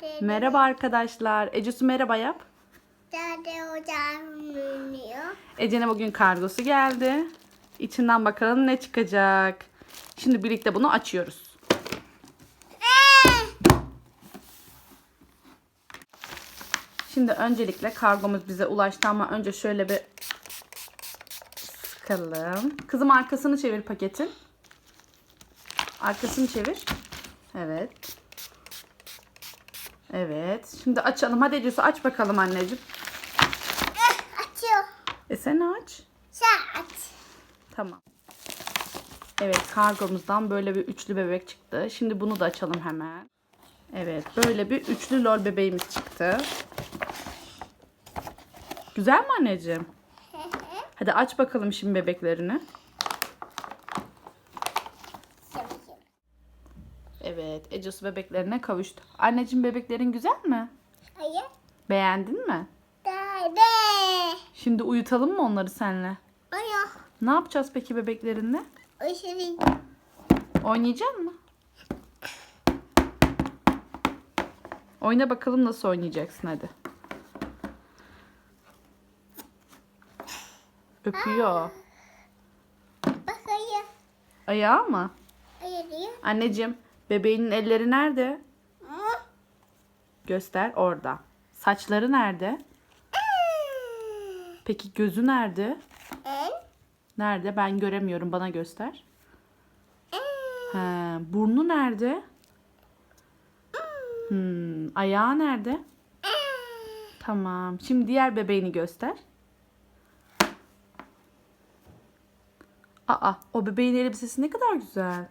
Dede. Merhaba arkadaşlar. Ecesu merhaba yap. Dede hocam biniyor. Ece'ne bugün kargosu geldi. İçinden bakalım ne çıkacak. Şimdi birlikte bunu açıyoruz. Şimdi öncelikle kargomuz bize ulaştı ama önce şöyle bir sıkalım. Kızım arkasını çevir paketin. Arkasını çevir. Evet. Evet. Şimdi açalım. Hadi Ecesu aç bakalım anneciğim. Açıyor. E sen aç. Sen aç. Tamam. Evet kargomuzdan böyle bir üçlü bebek çıktı. Şimdi bunu da açalım hemen. Evet böyle bir üçlü lol bebeğimiz çıktı. Güzel mi anneciğim? Hadi aç bakalım şimdi bebeklerini. Evet Ecesu bebeklerine kavuştu. Anneciğim bebeklerin güzel mi? Hayır. Beğendin mi? Dede. Şimdi uyutalım mı onları senle? Hayır. Ne yapacağız peki bebeklerinle? Işırın. Oynayacak mı? Oyna bakalım nasıl oynayacaksın hadi. Öpüyor. Bak hayır. Ayağı mı? Diyor. Anneciğim bebeğinin elleri nerede? Göster orada. Saçları nerede? Peki gözü nerede? Nerede? Ben göremiyorum. Bana göster. He, burnu nerede? Hmm, ayağı nerede? Tamam. Şimdi diğer bebeğini göster. Aa, o bebeğin elbisesi ne kadar güzel.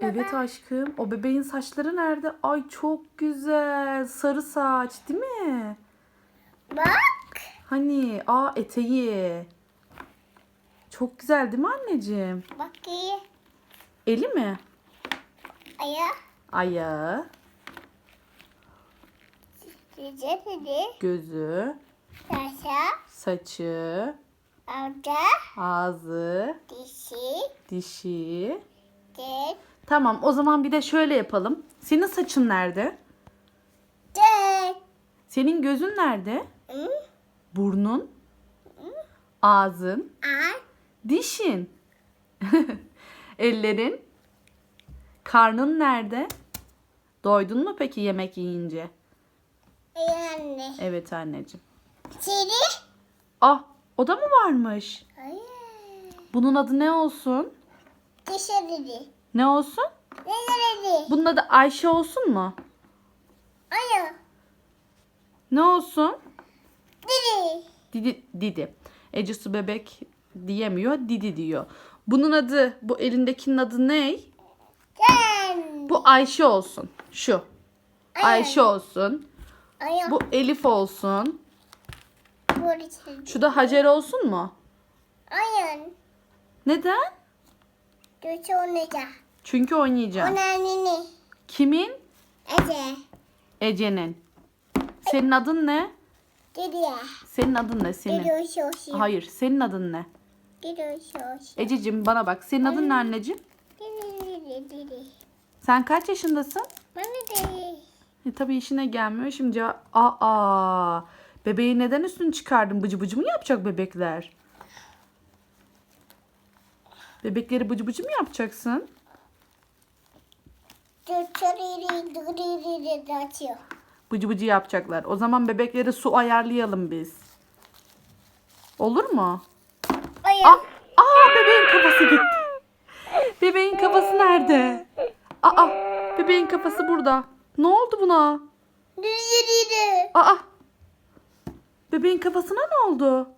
Evet aşkım. O bebeğin saçları nerede? Ay çok güzel. Sarı saç, değil mi? Bak. Hani, aa eteği. Çok güzel değil mi anneciğim? Bak iyi. Eli mi? Ayağı. Ayağı, gözü, Taşa. saçı, Avda. ağzı, Dişi. dişi. Ded. Tamam o zaman bir de şöyle yapalım. Senin saçın nerede? Senin gözün nerede? Burnun, ağzın, dişin. Ellerin, karnın nerede? Doydun mu peki yemek yiyince? Yani. Evet anneciğim. Seni. Ah, o da mı varmış? Hayır. Bunun adı ne olsun? Dişi dedi. Ne olsun? Dedi? Bunun adı Ayşe olsun mu? Hayır. Ne olsun? Dedi. Didi, Didi. Ecesu bebek diyemiyor, Didi diyor. Bunun adı, bu elindekinin adı ne? Sen. Bu Ayşe olsun. Şu. Ayşe olsun. Hayır. Bu Elif olsun. Şu da Hacer olsun mu? Hayır. Neden? Göçü oynayacak. Çünkü oynayacağım. Onun anneni. Kimin? Ece. Ece'nin. Senin adın ne? Dedi ya. Senin adın ne senin? Hoşu. Hayır, senin adın ne? Dedi hoşu. Ececiğim bana bak. Senin adın ne anneciğim? Sen kaç yaşındasın? Bana dedi. E, tabii işine gelmiyor. Şimdi cevap- aa bebeği neden üstünü çıkardın? Bıcı bıcı mı yapacak bebekler? Bebekleri bıcı bıcı mı yapacaksın? Açıyor. Bıcı bıcı yapacaklar. O zaman bebeklere su ayarlayalım biz. Olur mu? Hayır. Aa, aa bebeğin kafası gitti. Bebeğin kafası nerede? Aa bebeğin kafası burada. Ne oldu buna? Dıriri. Aa bebeğin kafasına ne oldu?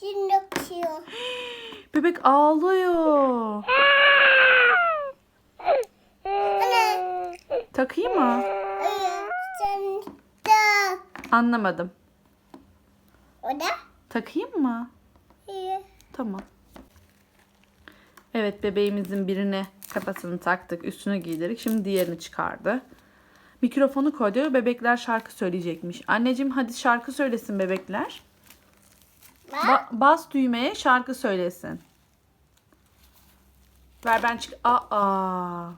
Şimdi açıyor. Bebek ağlıyor. Ana. Takayım mı? Hayır. Sen tak. Anlamadım. O da. Takayım mı? Hayır. Tamam. Evet bebeğimizin birine kafasını taktık, üstüne giydirdik. Şimdi diğerini çıkardı. Mikrofonu koydu. Bebekler şarkı söyleyecekmiş. Anneciğim hadi şarkı söylesin bebekler. Ba- bas düğmeye şarkı söylesin. Ver ben çık. Aa.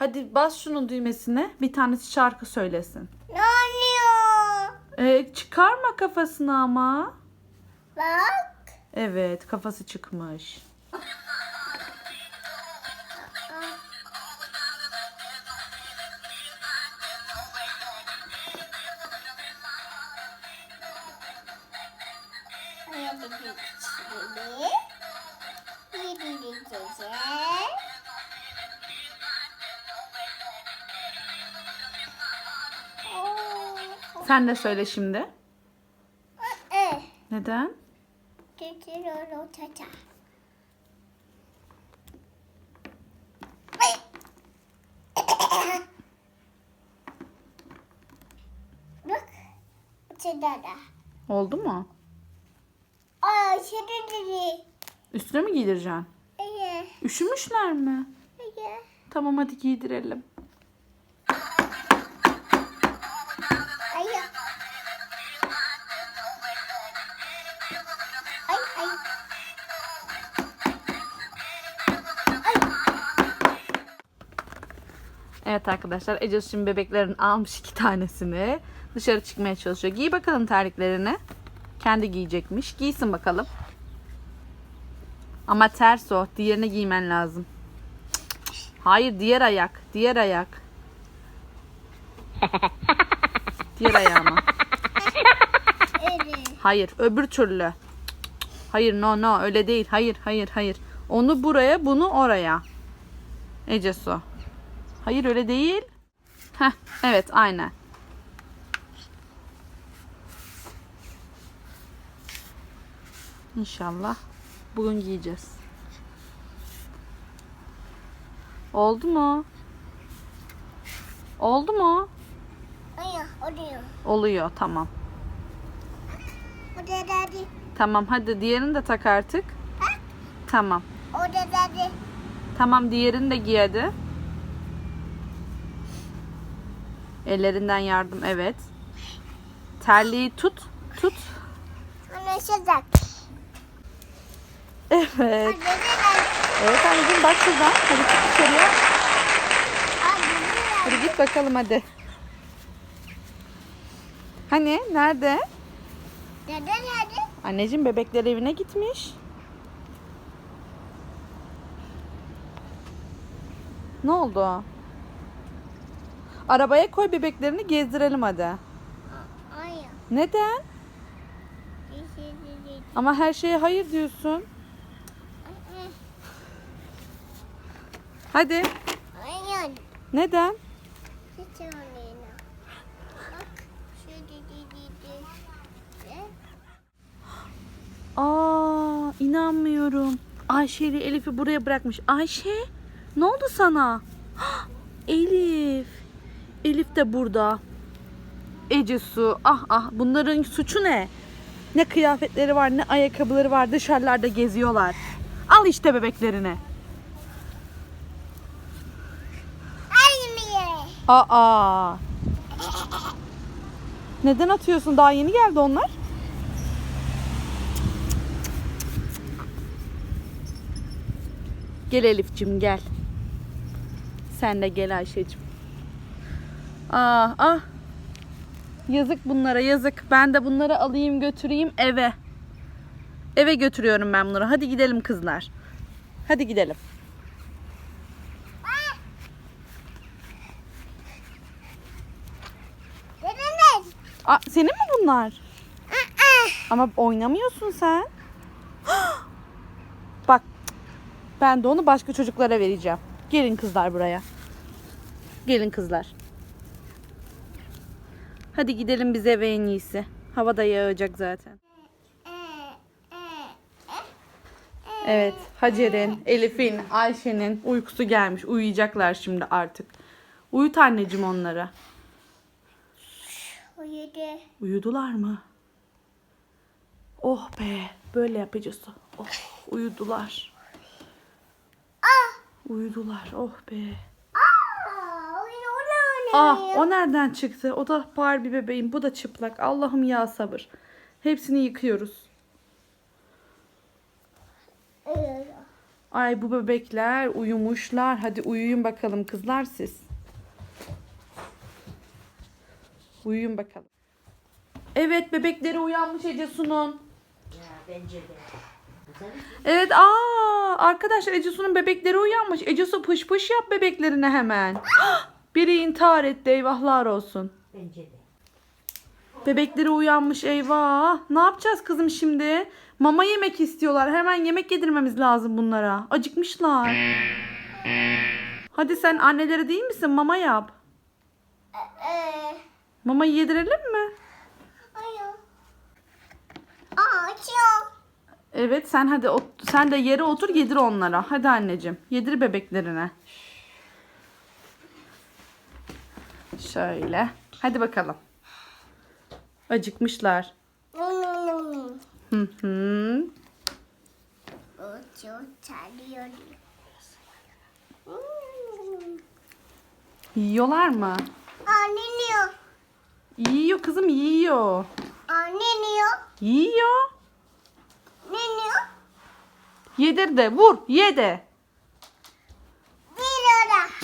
Hadi bas şunun düğmesine. Bir tanesi şarkı söylesin. Ne oluyor? Ee, çıkarma kafasını ama. Bak. Evet kafası çıkmış. Sen de söyle şimdi. Eh. Neden? Tütürürü çaça. Bak. De. Oldu mu? Aa. Üstüne mi giydireceksin? İyi. Üşümüşler mi? İyi. Tamam hadi giydirelim. Evet arkadaşlar Ece şimdi bebeklerin almış iki tanesini. Dışarı çıkmaya çalışıyor. Giy bakalım terliklerini. Kendi giyecekmiş. Giysin bakalım. Ama ters o. Diğerini giymen lazım. Hayır diğer ayak. Diğer ayak. Diğer ayağıma. Hayır öbür türlü. Hayır no no öyle değil. Hayır hayır hayır. Onu buraya bunu oraya. Ece su. Hayır öyle değil. Heh, evet aynen. İnşallah bugün giyeceğiz. Oldu mu? Oldu mu? Oluyor. Oluyor tamam. O da dedi. Tamam hadi diğerini de tak artık. Tamam. O da dedi. Tamam diğerini de giy hadi. Ellerinden yardım evet. Terliği tut. Tut. Anlaşılacak. Evet. Evet anneciğim bak şuradan. Hadi çık dışarıya. Hadi git bakalım hadi. Hani nerede? Dede nerede? Anneciğim bebekler evine gitmiş. Ne oldu? Arabaya koy bebeklerini gezdirelim hadi. Ay. Neden? Ama her şeye hayır diyorsun. Hadi. Ay. Neden? Aa, inanmıyorum. Ayşe ile Elif'i buraya bırakmış. Ayşe, ne oldu sana? Elif. Elif de burada. Ece Su. Ah ah bunların suçu ne? Ne kıyafetleri var ne ayakkabıları var dışarılarda geziyorlar. Al işte bebeklerini. Aa. Neden atıyorsun? Daha yeni geldi onlar. Gel Elif'cim gel. Sen de gel Ayşe'cim. Ah ah. Yazık bunlara yazık. Ben de bunları alayım götüreyim eve. Eve götürüyorum ben bunları. Hadi gidelim kızlar. Hadi gidelim. Aa, senin mi bunlar? Ama oynamıyorsun sen. Bak ben de onu başka çocuklara vereceğim. Gelin kızlar buraya. Gelin kızlar. Hadi gidelim biz eve en iyisi. Hava da yağacak zaten. Evet Hacer'in, Elif'in, Ayşe'nin uykusu gelmiş. Uyuyacaklar şimdi artık. Uyut anneciğim onları. Uyudu. Uyudular mı? Oh be, böyle yapacağız. Oh, uyudular. Uyudular, oh be. Ah, o nereden çıktı? O da Barbie bebeğim, bu da çıplak. Allah'ım ya sabır. Hepsini yıkıyoruz. Ay bu bebekler uyumuşlar. Hadi uyuyun bakalım kızlar siz. Uyuyun bakalım. Evet bebekleri uyanmış Ece Su'nun. Ya bence de. Güzel. Evet aa arkadaşlar Ece Su'nun bebekleri uyanmış. Ece Su pış pış yap bebeklerine hemen. Biri intihar etti eyvahlar olsun. Bence de. Bebekleri uyanmış eyvah. Ne yapacağız kızım şimdi? Mama yemek istiyorlar. Hemen yemek yedirmemiz lazım bunlara. Acıkmışlar. Hadi sen anneleri değil misin? Mama yap. Ee, Mamayı yedirelim mi? hayır. Aa, açıyor. Evet sen hadi ot- sen de yere otur yedir onlara. Hadi anneciğim. Yedir bebeklerine. Şöyle. Hadi bakalım. Acıkmışlar. Hı hı. Yiyorlar mı? Anne? Yiyor kızım yiyor. Anne niyor? Yiyor. Ne niyor? Yedir de vur ye de.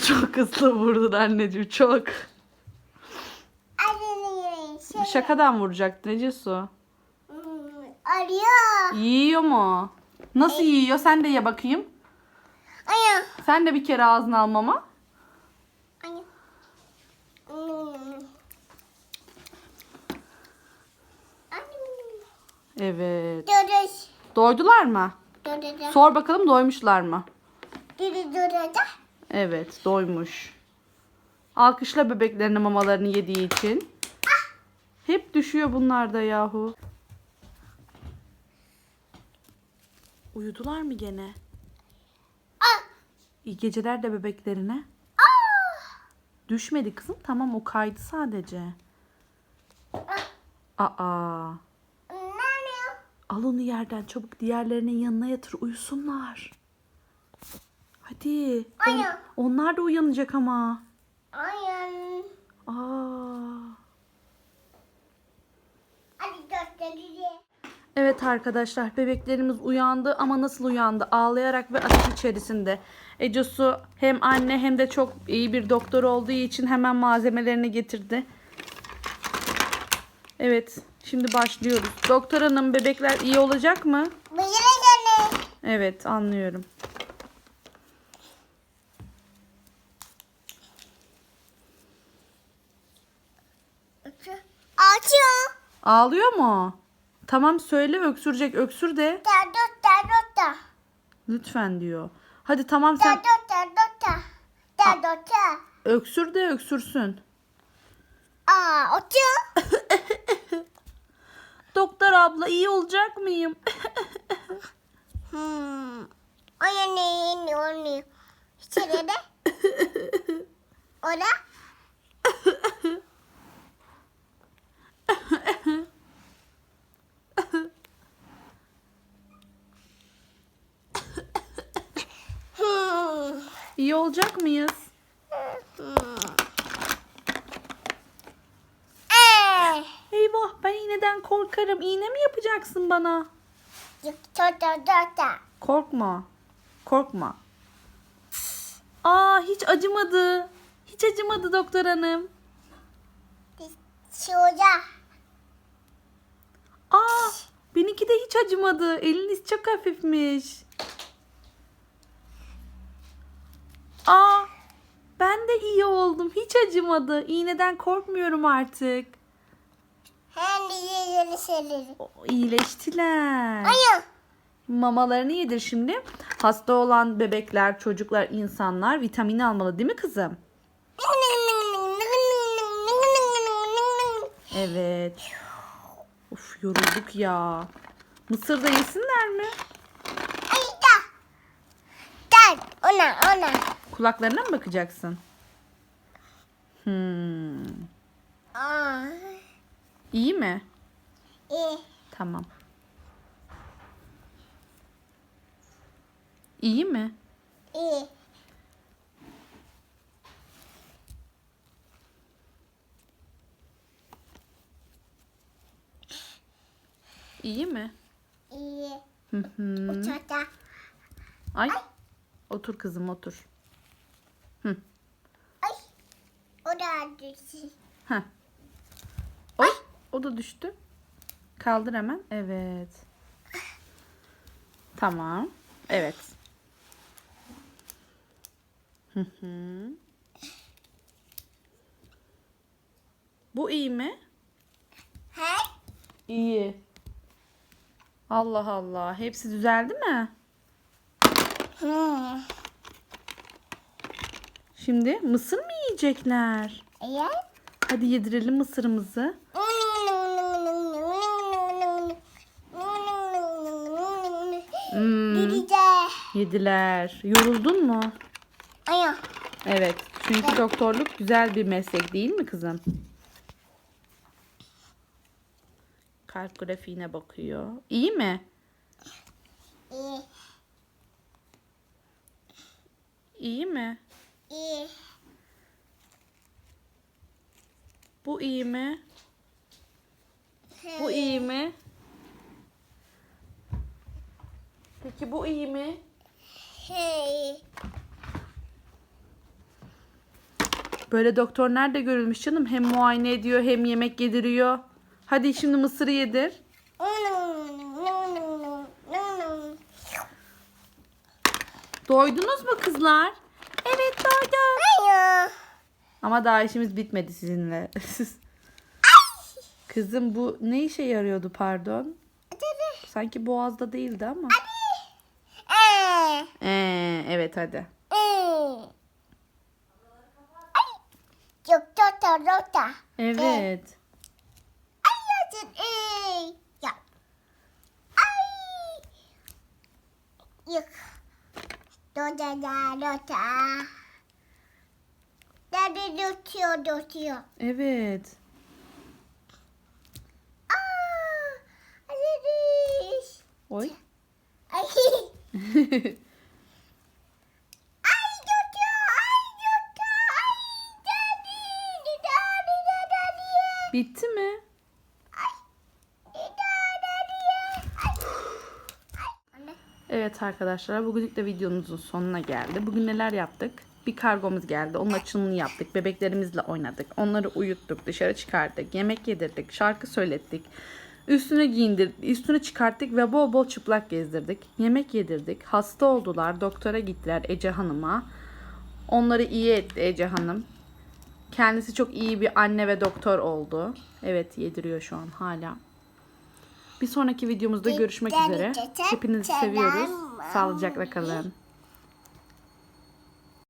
Çok hızlı vurdun anneciğim çok. Şakadan vuracaktın Ece Su. Hmm, Arıyor. Yiyor mu? Nasıl yiyor? Sen de ye bakayım. Ayı. Sen de bir kere ağzına al mama. Ayı. Hmm. Evet. Dörüş. Doydular mı? Dörüş. Sor bakalım doymuşlar mı? Dörüş. Evet doymuş. Alkışla bebeklerini mamalarını yediği için. Hep düşüyor bunlar da yahu. Uyudular mı gene? Ah. İyi geceler de bebeklerine. Ah. Düşmedi kızım. Tamam o kaydı sadece. Aa. Ne niyor? Al onu yerden çabuk diğerlerinin yanına yatır uyusunlar. Hadi. On- onlar da uyanacak ama. Ayı. Aa. Hadi göstereyim. Evet arkadaşlar bebeklerimiz uyandı ama nasıl uyandı? Ağlayarak ve ateş içerisinde. Ecosu hem anne hem de çok iyi bir doktor olduğu için hemen malzemelerini getirdi. Evet şimdi başlıyoruz. Doktor hanım bebekler iyi olacak mı? Evet anlıyorum. Açıyor. Ağlıyor mu? Tamam söyle öksürecek öksür de. Lütfen diyor. Hadi tamam sen öksür de öksürsün. Aa. Doktor abla iyi olacak mıyım? Hmm. Ay ne ne o ne? İçeride. Orada. Hmm. İyi olacak mıyız? Eyvah ben iğneden korkarım. İğne mi yapacaksın bana? Korkma. Korkma. Aa hiç acımadı. Hiç acımadı doktor hanım. Şurada. Aa benimki de hiç acımadı. Eliniz çok hafifmiş. Aa ben de iyi oldum. Hiç acımadı. İğneden korkmuyorum artık. Hem. O, iyileştiler. Ayı. Mamalarını yedir şimdi. Hasta olan bebekler, çocuklar, insanlar vitamin almalı değil mi kızım? Evet. Of yorulduk ya. Mısır da yesinler mi? Ay da. Da. Ona ona. Kulaklarına mı bakacaksın? Hmm. İyi mi? İyi. Tamam. İyi mi? İyi. İyi mi? İyi. Hı hı. Uçakta. Ay Otur kızım otur. Ay. O da düşsün. Heh. Oy, o da düştü. Kaldır hemen. Evet. Tamam. Evet. Hı hı. Bu iyi mi? He? İyi. Allah Allah. Hepsi düzeldi mi? Şimdi mısır mı yiyecekler? Evet. Hadi yedirelim mısırımızı. Hmm, yediler. Yoruldun mu? Aya. Evet. Çünkü doktorluk güzel bir meslek değil mi kızım? Kalp grafiğine bakıyor. İyi mi? İyi. İyi mi? İyi. Bu iyi mi? Bu iyi mi? Peki bu iyi mi? Hey. Böyle doktor nerede görülmüş canım? Hem muayene ediyor hem yemek yediriyor. Hadi şimdi mısırı yedir. Doydunuz mu kızlar? Evet doyduk. Aya. Ama daha işimiz bitmedi sizinle. Kızım bu ne işe yarıyordu pardon? Sanki boğazda değildi ama. Ee. Ee, evet hadi. Ee. Evet. Ay yazın. Ee. Ya. Ay. Yok. Doda. Daddy dötüyor dötüyor. Evet. Aa. Hadi. Oy. Ay. Bitti mi? Evet arkadaşlar bugünlük de videomuzun sonuna geldi. Bugün neler yaptık? Bir kargomuz geldi. Onun açılımını yaptık. Bebeklerimizle oynadık. Onları uyuttuk. Dışarı çıkardık. Yemek yedirdik. Şarkı söylettik. Üstüne giyindirdik. Üstüne çıkarttık ve bol bol çıplak gezdirdik. Yemek yedirdik. Hasta oldular. Doktora gittiler Ece Hanım'a. Onları iyi etti Ece Hanım. Kendisi çok iyi bir anne ve doktor oldu. Evet yediriyor şu an hala. Bir sonraki videomuzda görüşmek üzere. Hepinizi seviyoruz. Sağlıcakla kalın.